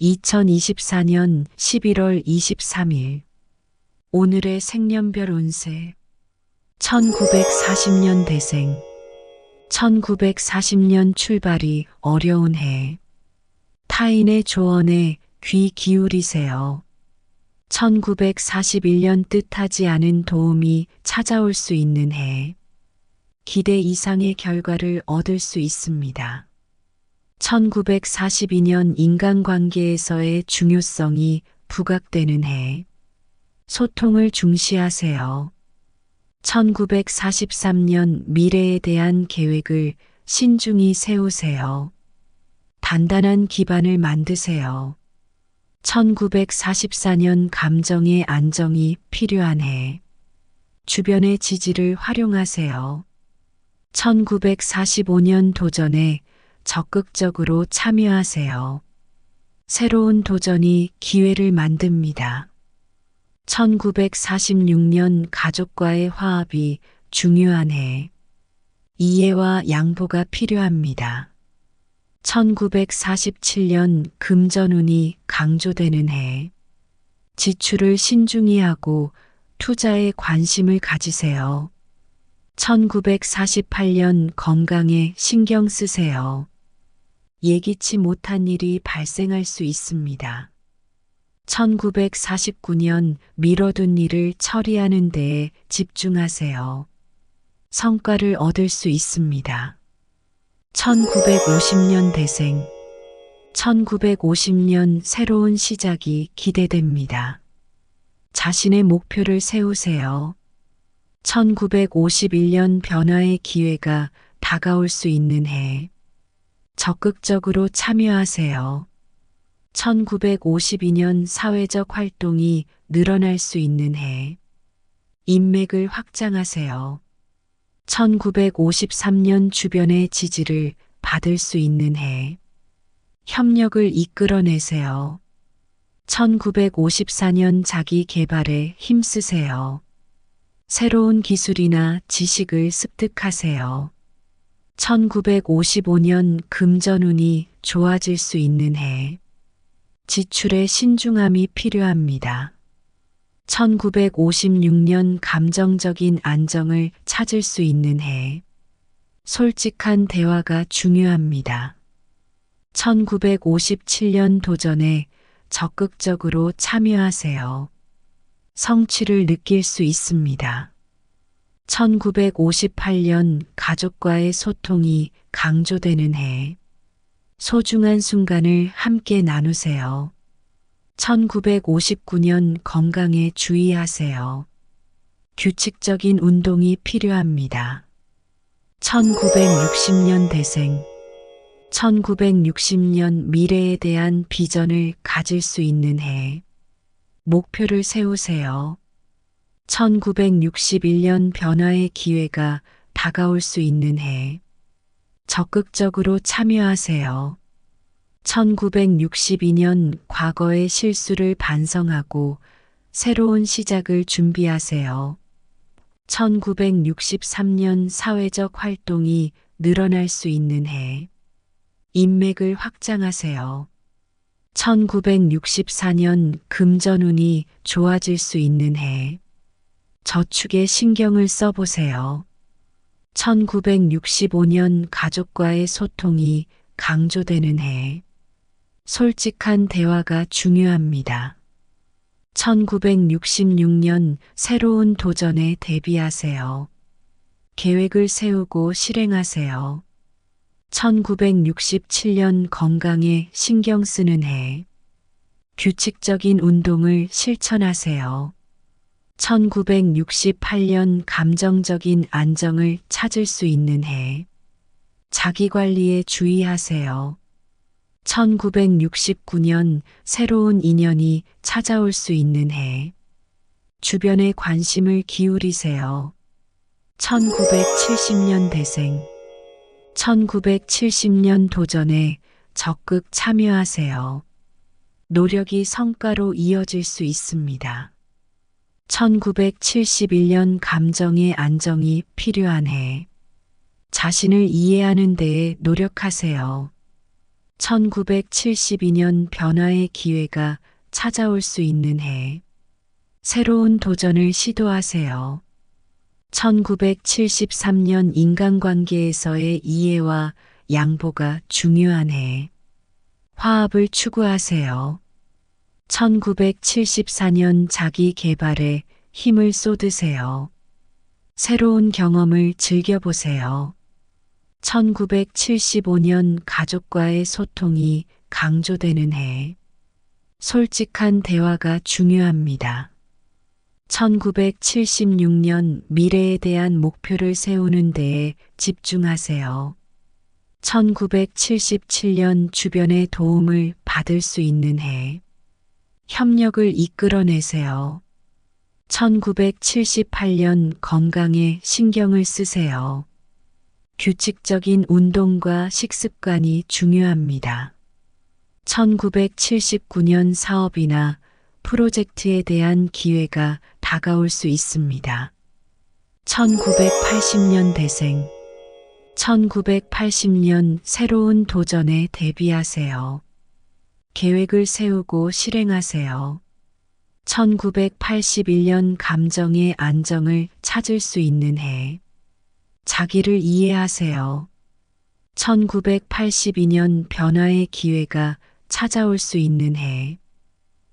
2024년 11월 23일. 오늘의 생년별 운세. 1940년 대생. 1940년 출발이 어려운 해. 타인의 조언에 귀 기울이세요. 1941년 뜻하지 않은 도움이 찾아올 수 있는 해. 기대 이상의 결과를 얻을 수 있습니다. 1942년 인간관계에서의 중요성이 부각되는 해. 소통을 중시하세요. 1943년 미래에 대한 계획을 신중히 세우세요. 단단한 기반을 만드세요. 1944년 감정의 안정이 필요한 해. 주변의 지지를 활용하세요. 1945년 도전에 적극적으로 참여하세요. 새로운 도전이 기회를 만듭니다. 1946년 가족과의 화합이 중요한 해. 이해와 양보가 필요합니다. 1947년 금전운이 강조되는 해. 지출을 신중히 하고 투자에 관심을 가지세요. 1948년 건강에 신경 쓰세요. 예기치 못한 일이 발생할 수 있습니다. 1949년 미뤄둔 일을 처리하는 데에 집중하세요. 성과를 얻을 수 있습니다. 1950년 대생 1950년 새로운 시작이 기대됩니다. 자신의 목표를 세우세요. 1951년 변화의 기회가 다가올 수 있는 해. 적극적으로 참여하세요. 1952년 사회적 활동이 늘어날 수 있는 해. 인맥을 확장하세요. 1953년 주변의 지지를 받을 수 있는 해. 협력을 이끌어내세요. 1954년 자기 개발에 힘쓰세요. 새로운 기술이나 지식을 습득하세요. 1955년 금전운이 좋아질 수 있는 해. 지출에 신중함이 필요합니다. 1956년 감정적인 안정을 찾을 수 있는 해. 솔직한 대화가 중요합니다. 1957년 도전에 적극적으로 참여하세요. 성취를 느낄 수 있습니다. 1958년 가족과의 소통이 강조되는 해. 소중한 순간을 함께 나누세요. 1959년 건강에 주의하세요. 규칙적인 운동이 필요합니다. 1960년 대생 1960년 미래에 대한 비전을 가질 수 있는 해. 목표를 세우세요. 1961년 변화의 기회가 다가올 수 있는 해. 적극적으로 참여하세요. 1962년 과거의 실수를 반성하고 새로운 시작을 준비하세요. 1963년 사회적 활동이 늘어날 수 있는 해. 인맥을 확장하세요. 1964년 금전운이 좋아질 수 있는 해. 저축에 신경을 써보세요. 1965년 가족과의 소통이 강조되는 해. 솔직한 대화가 중요합니다. 1966년 새로운 도전에 대비하세요. 계획을 세우고 실행하세요. 1967년 건강에 신경 쓰는 해. 규칙적인 운동을 실천하세요. 1968년 감정적인 안정을 찾을 수 있는 해. 자기 관리에 주의하세요. 1969년 새로운 인연이 찾아올 수 있는 해. 주변에 관심을 기울이세요. 1970년 대생. 1970년 도전에 적극 참여하세요. 노력이 성과로 이어질 수 있습니다. 1971년 감정의 안정이 필요한 해. 자신을 이해하는 데에 노력하세요. 1972년 변화의 기회가 찾아올 수 있는 해. 새로운 도전을 시도하세요. 1973년 인간관계에서의 이해와 양보가 중요한 해. 화합을 추구하세요. 1974년 자기 개발에 힘을 쏟으세요. 새로운 경험을 즐겨보세요. 1975년 가족과의 소통이 강조되는 해. 솔직한 대화가 중요합니다. 1976년 미래에 대한 목표를 세우는 데에 집중하세요. 1977년 주변의 도움을 받을 수 있는 해. 협력을 이끌어내세요. 1978년 건강에 신경을 쓰세요. 규칙적인 운동과 식습관이 중요합니다. 1979년 사업이나 프로젝트에 대한 기회가 다가올 수 있습니다. 1980년 대생 1980년 새로운 도전에 대비하세요. 계획을 세우고 실행하세요. 1981년 감정의 안정을 찾을 수 있는 해. 자기를 이해하세요. 1982년 변화의 기회가 찾아올 수 있는 해.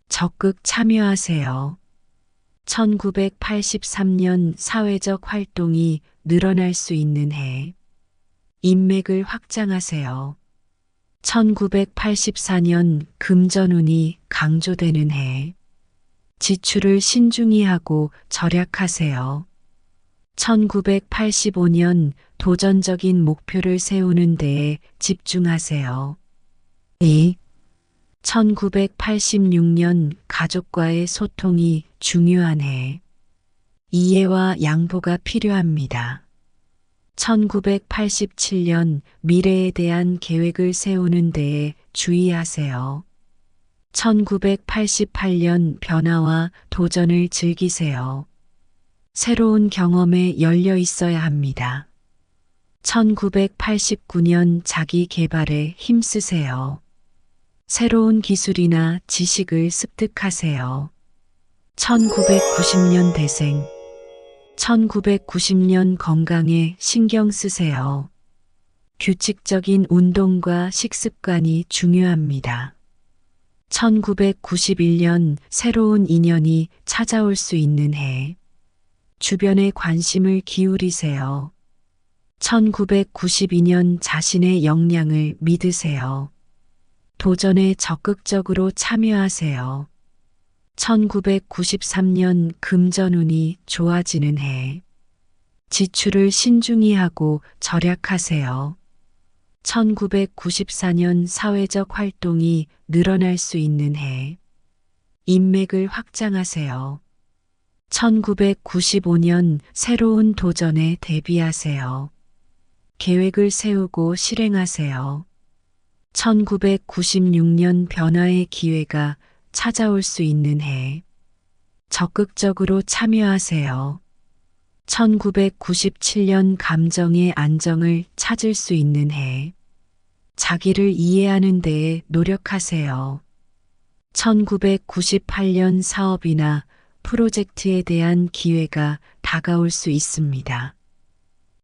적극 참여하세요. 1983년 사회적 활동이 늘어날 수 있는 해. 인맥을 확장하세요. 1984년 금전운이 강조되는 해. 지출을 신중히 하고 절약하세요. 1985년 도전적인 목표를 세우는 데에 집중하세요. 2. 1986년 가족과의 소통이 중요한 해. 이해와 양보가 필요합니다. 1987년 미래에 대한 계획을 세우는 데에 주의하세요. 1988년 변화와 도전을 즐기세요. 새로운 경험에 열려 있어야 합니다. 1989년 자기 개발에 힘쓰세요. 새로운 기술이나 지식을 습득하세요. 1990년 대생 1990년 건강에 신경 쓰세요. 규칙적인 운동과 식습관이 중요합니다. 1991년 새로운 인연이 찾아올 수 있는 해. 주변에 관심을 기울이세요. 1992년 자신의 역량을 믿으세요. 도전에 적극적으로 참여하세요. 1993년 금전운이 좋아지는 해. 지출을 신중히 하고 절약하세요. 1994년 사회적 활동이 늘어날 수 있는 해. 인맥을 확장하세요. 1995년 새로운 도전에 대비하세요. 계획을 세우고 실행하세요. 1996년 변화의 기회가 찾아올 수 있는 해. 적극적으로 참여하세요. 1997년 감정의 안정을 찾을 수 있는 해. 자기를 이해하는 데에 노력하세요. 1998년 사업이나 프로젝트에 대한 기회가 다가올 수 있습니다.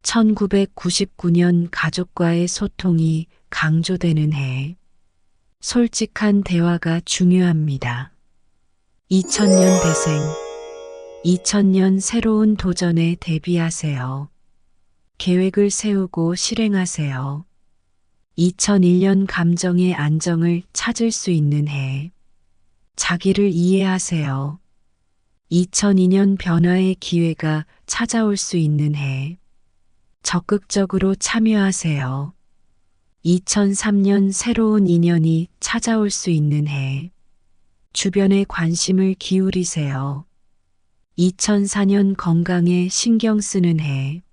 1999년 가족과의 소통이 강조되는 해. 솔직한 대화가 중요합니다. 2000년 대생 2000년 새로운 도전에 대비하세요. 계획을 세우고 실행하세요. 2001년 감정의 안정을 찾을 수 있는 해. 자기를 이해하세요. 2002년 변화의 기회가 찾아올 수 있는 해. 적극적으로 참여하세요. 2003년 새로운 인연이 찾아올 수 있는 해. 주변에 관심을 기울이세요. 2004년 건강에 신경 쓰는 해.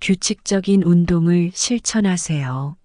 규칙적인 운동을 실천하세요.